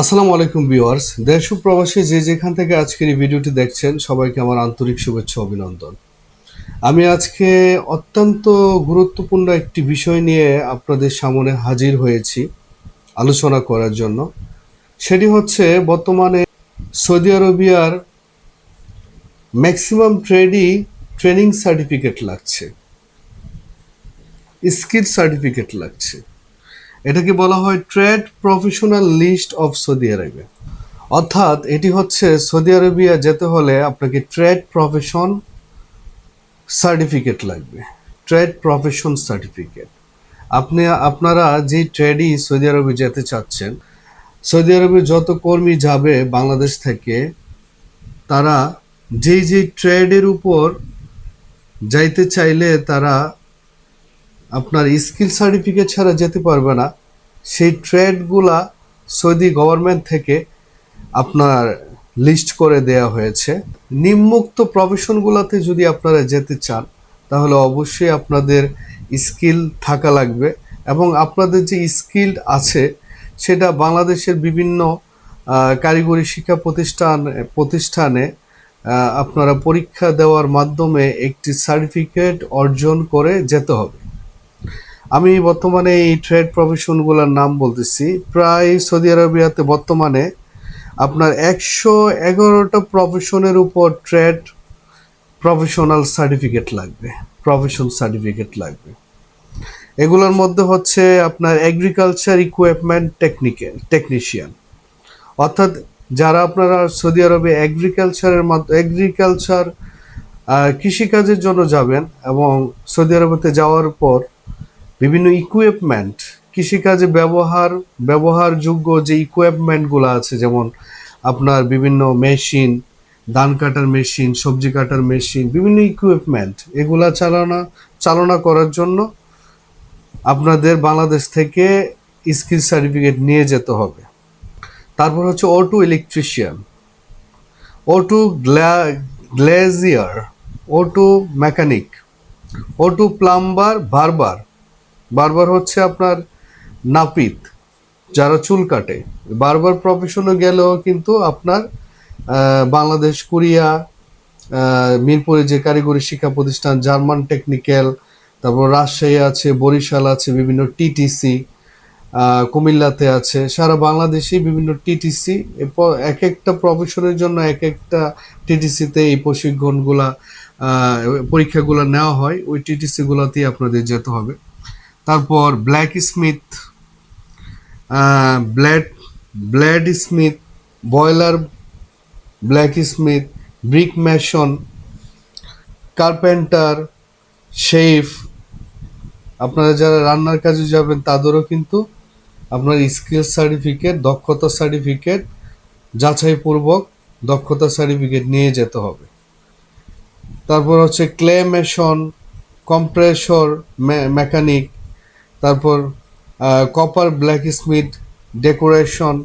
আসসালামু আলাইকুম ভিউয়ার্স। দেশ প্রবাসী যে যেখান থেকে আজকের এই ভিডিওটি দেখছেন, সবাইকে আমার আন্তরিক শুভেচ্ছা অভিনন্দন। আমি আজকে অত্যন্ত গুরুত্বপূর্ণ একটি বিষয় নিয়ে আপনাদের সামনে হাজির হয়েছি আলোচনা করার জন্য। সেটি হচ্ছে বর্তমানে সৌদি আরবিয়ার ম্যাক্সিমাম ট্রেডই ট্রেনিং সার্টিফিকেট লাগছে, স্কিল সার্টিফিকেট লাগছে। এটাকে বলা হয় trade professional list of Saudi Arabia অর্থাৎ এটি হচ্ছে সৌদি আরবিয়া যেতে হলে আপনাকে ট্রেড প্রফেশন সার্টিফিকেট লাগবে। Trade profession certificate. আপনি, আপনারা যে ট্রেডই সৌদি আরবে যেতে চাচ্ছেন, সৌদি আরবে যত কর্মী যাবে বাংলাদেশ থেকে, তারা যেই যেই ট্রেডের উপর যাইতে চাইলে তারা আপনার স্কিল সার্টিফিকেট ছাড়া যেতে পারবে না। সেই ট্রেডগুলা সৌদি গভর্নমেন্ট থেকে আপনার লিস্ট করে দেয়া হয়েছে। নিম্মুক্ত প্রফেশনগুলোতে যদি আপনারা যেতে চান, তাহলে অবশ্যই আপনাদের স্কিল থাকা লাগবে এবং আপনাদের যে স্কিল আছে, সেটা বাংলাদেশের বিভিন্ন কারিগরি শিক্ষা প্রতিষ্ঠান, প্রতিষ্ঠানে আপনারা পরীক্ষা দেওয়ার মাধ্যমে একটি সার্টিফিকেট অর্জন করে যেতে হবে। আমি বর্তমানে এই ট্রেড প্রফেশনগুলোর নাম বলতেছি। প্রায় সৌদি আরবিয়াতে বর্তমানে আপনার একশো এগারোটা প্রফেশনের উপর ট্রেড প্রফেশনাল সার্টিফিকেট লাগবে প্রফেশন সার্টিফিকেট লাগবে। এগুলোর মধ্যে হচ্ছে আপনার এগ্রিকালচার ইকুইপমেন্ট টেকনিক্যাল টেকনিশিয়ান অর্থাৎ যারা আপনারা সৌদি আরবে এগ্রিকালচারের মাধ্যমে এগ্রিকালচার কৃষিকাজের জন্য যাবেন এবং সৌদি আরবেতে যাওয়ার পর বিভিন্ন ইকুইপমেন্ট কৃষিকাজে ব্যবহার, ব্যবহারযোগ্য যে ইকুইপমেন্টগুলো আছে, যেমন আপনার বিভিন্ন মেশিন ধান কাটার মেশিন সবজি কাটার মেশিন বিভিন্ন ইকুইপমেন্ট এগুলা চালানো, চালনা করার জন্য আপনাদের বাংলাদেশ থেকে স্কিল সার্টিফিকেট নিয়ে যেতে হবে। তারপর হচ্ছে auto electrician auto glazier auto mechanic auto plumber বারবার বারবার হচ্ছে আপনার নাপিত, যারা চুল কাটে। বারবার প্রফেশনে গেলেও কিন্তু আপনার বাংলাদেশ, কোরিয়া মিরপুরে যে কারিগরি শিক্ষা প্রতিষ্ঠান, জার্মান টেকনিক্যাল, তারপর রাজশাহী আছে, বরিশাল আছে, বিভিন্ন টিটিসি কুমিল্লাতে আছে, সারা বাংলাদেশে বিভিন্ন টিটিসি এক একটা প্রফেশনের জন্য এক একটা টিটিসিতে এই প্রশিক্ষণগুলা পরীক্ষাগুলো নেওয়া হয়। ওই টিটিসিগুলোতেই আপনাদের যেতে হবে। তারপর blacksmith blade bladesmith boiler blacksmith brick mason carpenter chef আপনারা যারা রান্নার কাজে যাবেন, তাদেরও কিন্তু আপনার স্কিল সার্টিফিকেট দক্ষতা সার্টিফিকেট যাচাইপূর্বক দক্ষতা সার্টিফিকেট নিয়ে যেতে হবে। তারপর হচ্ছে ক্লে মেশন কম্প্রেসর মেকানিক তারপর copper blacksmith decoration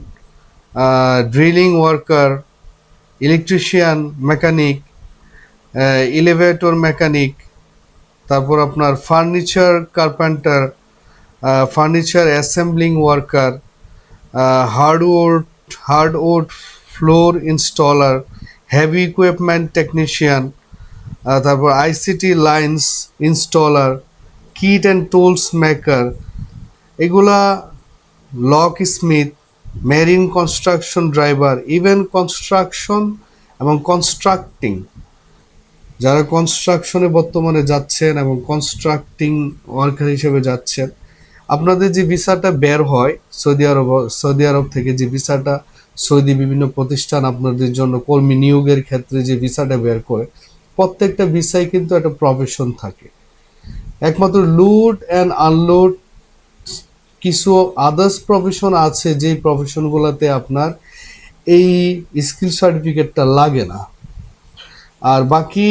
drilling worker electrician mechanic elevator mechanic তারপর আপনার furniture carpenter furniture assembling worker hardwood hardwood floor installer heavy equipment technician তারপর ICT lines installer kit and tools maker এগুলা locksmith marine construction driver even construction এবং constructing যারা কনস্ট্রাকশনে বর্তমানে যাচ্ছেন এবং কনস্ট্রাক্টিং ওয়ার্কার হিসেবে যাচ্ছেন, আপনাদের যে ভিসাটা বের হয় সৌদি আরব সৌদি আরব থেকে যে ভিসাটা সৌদি বিভিন্ন প্রতিষ্ঠান আপনাদের জন্য কর্মী নিয়োগের ক্ষেত্রে যে ভিসাটা বের করে, প্রত্যেকটা ভিসায় কিন্তু একটা প্রফেশন থাকে। একমাত্র লুড অ্যান্ড আনলোড কিছু আদার্স প্রফেশন আছে, যেই প্রফেশনগুলোতে আপনার এই স্কিল সার্টিফিকেটটা লাগে না। আর বাকি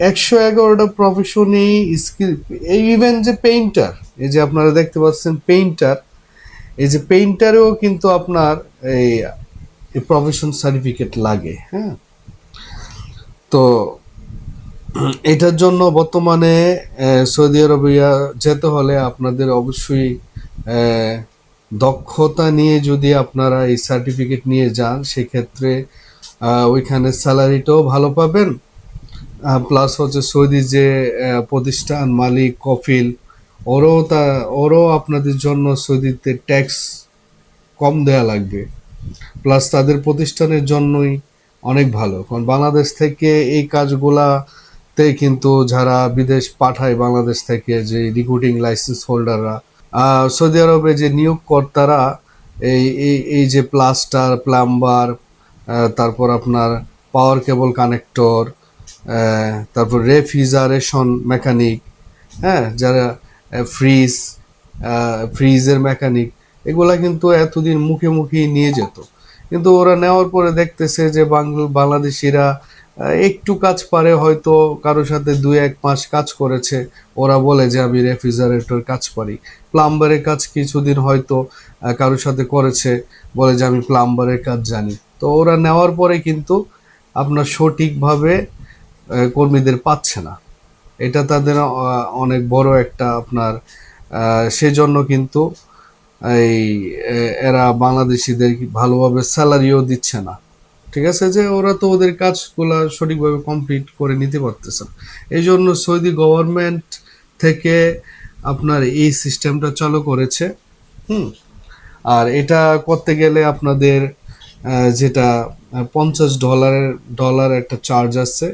একশো এগারোটা প্রফেশনই স্কিল এই ইভেন যে পেইন্টার এই যে আপনারা দেখতে পাচ্ছেন পেইন্টার এই যে পেইন্টারেও কিন্তু আপনার এই প্রফেশন সার্টিফিকেট লাগে হ্যাঁ। তো এটার জন্য বর্তমানে সৌদি আরবিয়া যেতে হলে আপনাদের অবশ্যই দক্ষতা নিয়ে যদি আপনারা এই সার্টিফিকেট নিয়ে যান, সেক্ষেত্রে ওইখানে স্যালারিটাও ভালো পাবেন। প্লাস হচ্ছে সৌদি যে প্রতিষ্ঠান, মালিক, কফিল, ওরও তা, ওরও আপনাদের জন্য সৌদিতে ট্যাক্স কম দেয়া লাগবে। প্লাস তাদের প্রতিষ্ঠানের জন্যই অনেক ভালো। কারণ বাংলাদেশ থেকে এই কাজগুলাতে কিন্তু যারা বিদেশ পাঠায় বাংলাদেশ থেকে যে রিক্রুটিং লাইসেন্স হোল্ডাররা সৌদি আরবে যে নিয়োগকর্তারা, এই এই যে প্লাস্টার প্লাম্বার তারপর আপনার পাওয়ার কেবল কানেক্টর তারপর রেফ্রিজারেশন মেকানিক হ্যাঁ যারা ফ্রিজ ফ্রিজের মেকানিক এগুলা কিন্তু এতদিন মুখে মুখেই নিয়ে যেত। কিন্তু ওরা নেওয়ার পরে দেখতেছে যে বাংল, বাংলাদেশিরা একটু কাজ পারে, হয়তো কারোর সাথে দুই এক মাস কাজ করেছে। ওরা বলে যে, আমি রেফ্রিজারেটর কাজ পারি। প্লাম্বারের কাজ কিছুদিন হয়তো কারোর সাথে করেছে, বলে যে, আমি প্লাম্বারের কাজ জানি। তো ওরা নেওয়ার পরে কিন্তু আপনার সঠিকভাবে কর্মীদের পাচ্ছে না। এটা তাদের অনেক বড় একটা আপনার সেজন্য কিন্তু এই এরা বাংলাদেশিদের ভালোভাবে স্যালারিও দিচ্ছে না। ঠিক আছে, যে ওরা তো ওদের কাজগুলো সঠিকভাবে কমপ্লিট করে নিতে পারতেছে না। এই জন্য সৌদি গভর্নমেন্ট থেকে আপনার এই সিস্টেমটা চালু করেছে, হুম? আর এটা করতে গেলে আপনাদের যেটা পঞ্চাশ ডলারের, ডলার একটা চার্জ আছে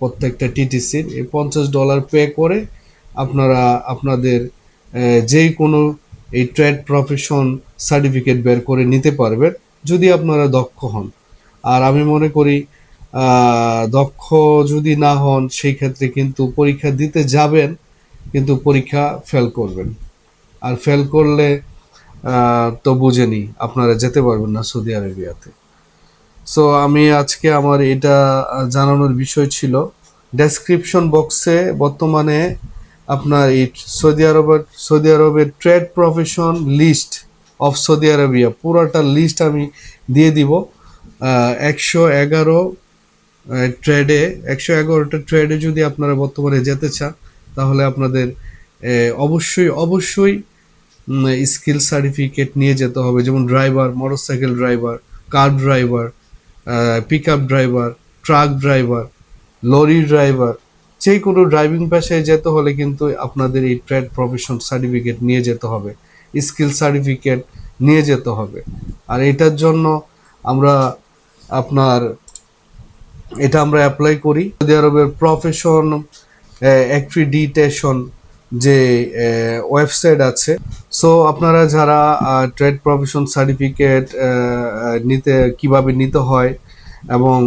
প্রত্যেকটা টিটিসির এই পঞ্চাশ ডলার পে করে আপনারা আপনাদের যেই কোনো এই ট্রেড প্রফেশন সার্টিফিকেট বের করে নিতে পারবেন, যদি আপনারা দক্ষ হন। আর আমি মনে করি দক্ষ যদি না হন, সেই ক্ষেত্রে কিন্তু পরীক্ষা দিতে যাবেন, কিন্তু পরীক্ষা ফেল করবেন। আর ফেল করলে তো বুঝেনি, আপনারা যেতে পারবেন না সৌদি আরবিয়াতে। সো আমি আজকে আমার এটা জানানোর বিষয় ছিল ডেসক্রিপশন বক্সে বর্তমানে আপনার এই সৌদি আরবের সৌদি আরবের trade profession list of Saudi Arabia, পুরোটা লিস্ট আমি দিয়ে দিব। একশো এগারো ট্রেডে একশো এগারোটা ট্রেডে যদি আপনারা বর্তমানে যেতে চান, তাহলে আপনাদের অবশ্যই অবশ্যই স্কিল সার্টিফিকেট নিয়ে যেতে হবে। যেমন driver motorcycle driver car driver pickup driver truck driver lorry driver যে কোনো ড্রাইভিং পেশায় যেতে হলে কিন্তু আপনাদের এই ট্রেড প্রফেশন সার্টিফিকেট নিয়ে যেতে হবে। স্কিল সার্টিফিকেট নিয়ে যেতে হবে। আর এটার জন্য আমরা আপনার, এটা আমরা অ্যাপ্লাই করি। সৌদি আরবের প্রফেশন অ্যাক্রিডিটেশন যে ওয়েবসাইট আছে। সো আপনারা যারা ট্রেড প্রফেশন সার্টিফিকেট নিতে, কীভাবে নিতে হয় এবং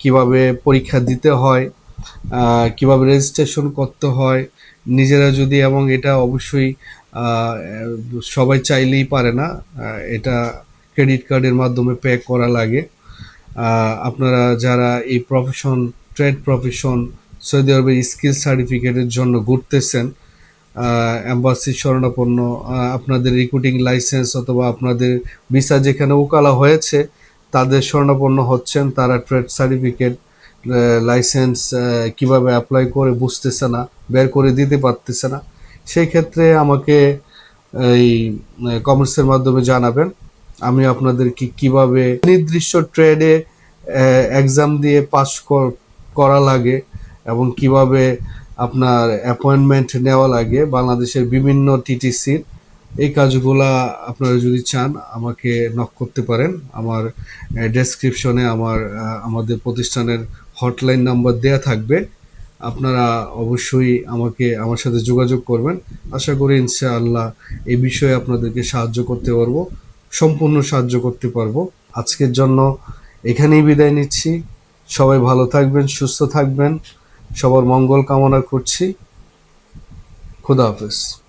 কীভাবে পরীক্ষা দিতে হয় কীভাবে রেজিস্ট্রেশন করতে হয়, নিজেরা যদি, এবং এটা অবশ্যই সবাই চাইলেই পারে না এটা ক্রেডিট কার্ডের মাধ্যমে পে করা লাগে। আপনারা যারা এই প্রফেশন ট্রেড প্রফেশন সৌদি আরবের স্কিল সার্টিফিকেটের জন্য ঘুরতেছেন অ্যাম্বাসি শরণাপন্ন আহ, আপনাদের রিক্রুটিং লাইসেন্স অথবা আপনাদের ভিসা যেখানে ওকালা হয়েছে তাদের শরণাপন্ন হচ্ছেন তারা ট্রেড সার্টিফিকেট লাইসেন্স কীভাবে অ্যাপ্লাই করে বুঝতেছে না বের করে দিতে পারতেছে না। সেই ক্ষেত্রে আমাকে এই কমার্সের মাধ্যমে জানাবেন। আমি আপনাদেরকে কীভাবে নির্দিষ্ট ট্রেডে এক্সাম দিয়ে পাস করা লাগে এবং কীভাবে আপনার অ্যাপয়েন্টমেন্ট নেওয়া লাগে, বাংলাদেশের বিভিন্ন টিটিসির এই কাজগুলা আপনারা যদি চান, আমাকে নক করতে পারেন। আমার ডেসক্রিপশনে আমার আমাদের প্রতিষ্ঠানের হটলাইন নাম্বার দেয়া থাকবে। আপনারা অবশ্যই আমাকে, আমার সাথে যোগাযোগ করবেন। আশা করি ইনশাআল্লাহ এই বিষয়ে আপনাদেরকে সাহায্য করতে পারব। সম্পূর্ণ সাহায্য করতে পারব। আজকের জন্য এখানেই বিদায় নিচ্ছি। সবাই ভালো থাকবেন, সুস্থ থাকবেন। সবার মঙ্গল কামনা করছি। খুদা হাফেজ।